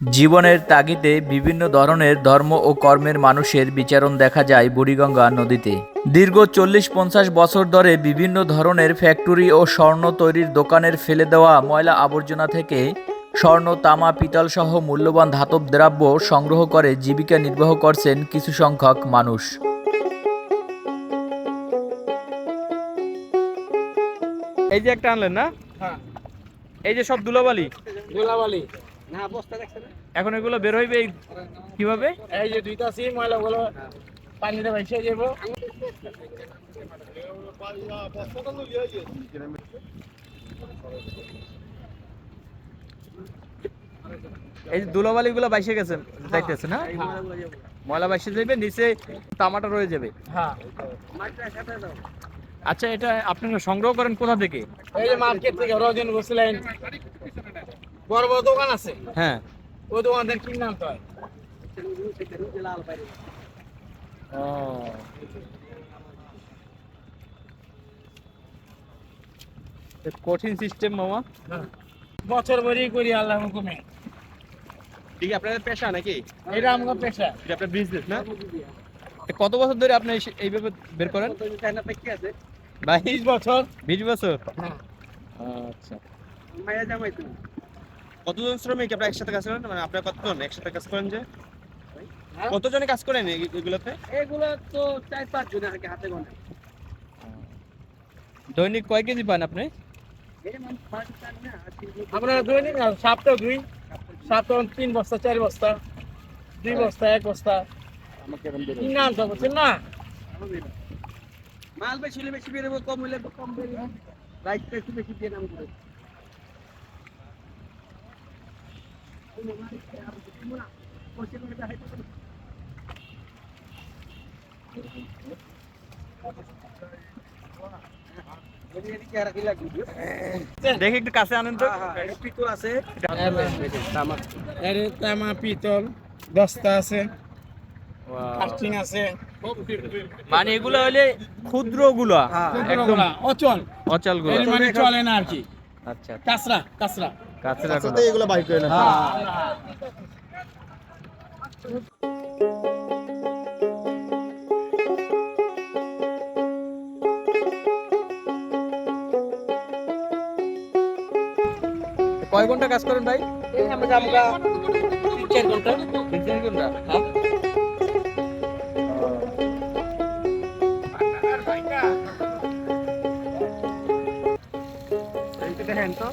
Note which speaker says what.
Speaker 1: জীবনের তাগিদে বিভিন্ন ধরনের ধর্ম ও কর্মের মানুষের বিচারণ দেখা যায় বুড়িগঙ্গা নদীতে। দীর্ঘ চল্লিশ পঞ্চাশ বছর ধরে বিভিন্ন ধরনের ফ্যাক্টরি ও স্বর্ণ তৈরির দোকানের ফেলে দেওয়া ময়লা আবর্জনা থেকে স্বর্ণ তামা পিতল সহ মূল্যবান ধাতব দ্রব্য সংগ্রহ করে জীবিকা নির্বাহ করছেন কিছু সংখ্যক মানুষ।
Speaker 2: এই যে একটা আনলেন না?
Speaker 3: হ্যাঁ।
Speaker 2: এই যে সব দুলাবালি এখন এগুলো বের হইবে কীভাবে?
Speaker 3: এই যে দুইটা সিম ময়লা গুলো পানিতে ভাইসে যাব
Speaker 2: এই যে দুলাবালি গুলো বাইসে গেছে যাইতেছে না? ময়লা বাইসে যাবে নিচে তামাটা রয়ে যাবে।
Speaker 3: হ্যাঁ।
Speaker 2: আচ্ছা এটা আপনারা সংগ্রহ করেন কোথা থেকে?
Speaker 3: এই যে মার্কেট থেকে রজন বসলেন বড় বড় দোকান আছে?
Speaker 2: হ্যাঁ।
Speaker 3: ওই দোকান থেকে কিনে আনতে হয়।
Speaker 2: এ কঠিন সিস্টেম মামা।
Speaker 3: বছর ভরি করি আল্লাহ হুকুমে।
Speaker 2: ঠিক আপনাদের পেশা নাকি?
Speaker 3: এটা আমার পেশা।
Speaker 2: এটা আপনার বিজনেস না? কত বছর ধরে আপনি এইভাবে বের করেন? বাইশ।
Speaker 3: বছর।
Speaker 2: বিশ বছর?
Speaker 3: হ্যাঁ।
Speaker 2: আচ্ছা।
Speaker 3: মায়া জামাই তুমি
Speaker 4: কতজন শ্রমিক আপনারা একসাথে কাজ করেন? মানে আপনারা কতজন একসাথে কাজ করেন যে?
Speaker 3: হ্যাঁ?
Speaker 4: কতজনে কাজ করেন এগুলোতে?
Speaker 3: এগুলো তো চার পাঁচ জন আর কি হাতে গোনা
Speaker 2: দৈনিক কয় কেজি পান আপনি?
Speaker 3: আমরা দৈনিক না দুই সপ্তাহ তিন বস্তা চার বস্তা দুই বস্তা এক বস্তা। তিন নাম তো বুঝছেন না?
Speaker 5: মাল বেশি হলে বেশি বেরোবো কম হলে কম বেরোবো। রাইট বেশি বেশি দিয়ে নাম করে।
Speaker 2: দেখি একটু কাছে আনেন তো।
Speaker 5: পিতল আছে
Speaker 3: তামা পিতল দস্তা আছে
Speaker 2: মানে এগুলো হলে ক্ষুদ্রগুলা একদম
Speaker 3: অচল। অচলগুলো মানে চলে না আর কি।
Speaker 2: আচ্ছা।
Speaker 3: কাঁচরা কাঁচরা।
Speaker 4: এগুলো করে না
Speaker 2: কয় ঘণ্টা কাজ করেন ভাই?
Speaker 5: এই আমরা আমরা তিন ঘণ্টা।
Speaker 2: তিন ঘণ্টা?
Speaker 5: দেখেন তো।